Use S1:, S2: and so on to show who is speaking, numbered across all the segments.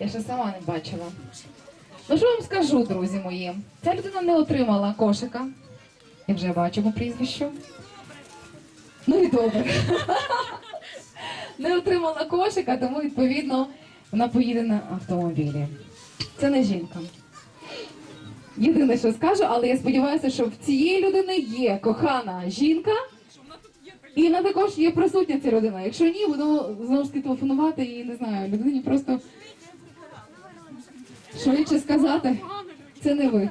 S1: Я ще сама не бачила. Ну що вам скажу, друзі мої? Ця людина не отримала кошика. І вже бачимо прізвище. Ну і добре. Не отримала кошика, тому відповідно вона поїде на автомобілі. Це не жінка. Єдине, що скажу, але я сподіваюся, що в цієї людини є кохана жінка. І вона також є присутня ця людина. Якщо ні, буду знову ж таки телефонувати і не знаю, людині просто швидше сказати, це не ви.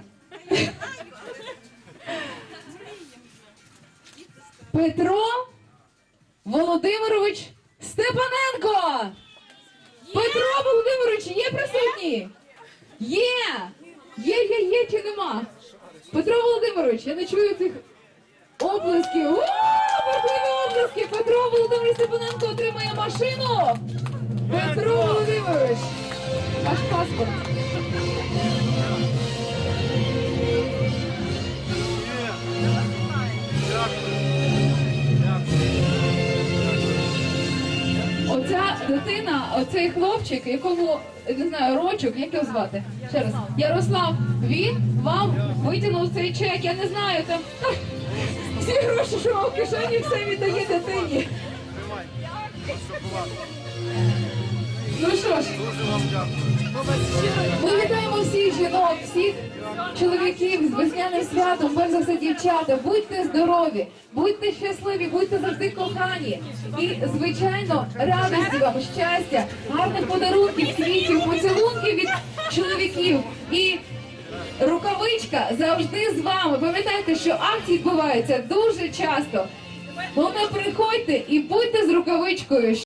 S1: Петро Володимирович Степаненко! Петро Володимирович, є присутні? Є! Є, є, є чи нема? Петро Володимирович, я не чую цих оплесків. О, бурхливі оплески! Петро Володимирович Степаненко отримає машину! Петро! Ваш паспорт. Оця дитина, оцей хлопчик, якому не знаю, рочок, як його звати? Ще раз. Ярослав, він вам витягнув цей чек. Я не знаю, там всі гроші, що в кишені, все віддає дитині. Що ми вітаємо всіх жінок, всіх чоловіків з весняним святом, перш за все дівчата. Будьте здорові, будьте щасливі, будьте завжди кохані. І, звичайно, радості вам, щастя, гарних подарунків, квітів, поцілунків від чоловіків. І рукавичка завжди з вами. Пам'ятайте, що акції відбуваються дуже часто. Головне, приходьте і будьте з рукавичкою.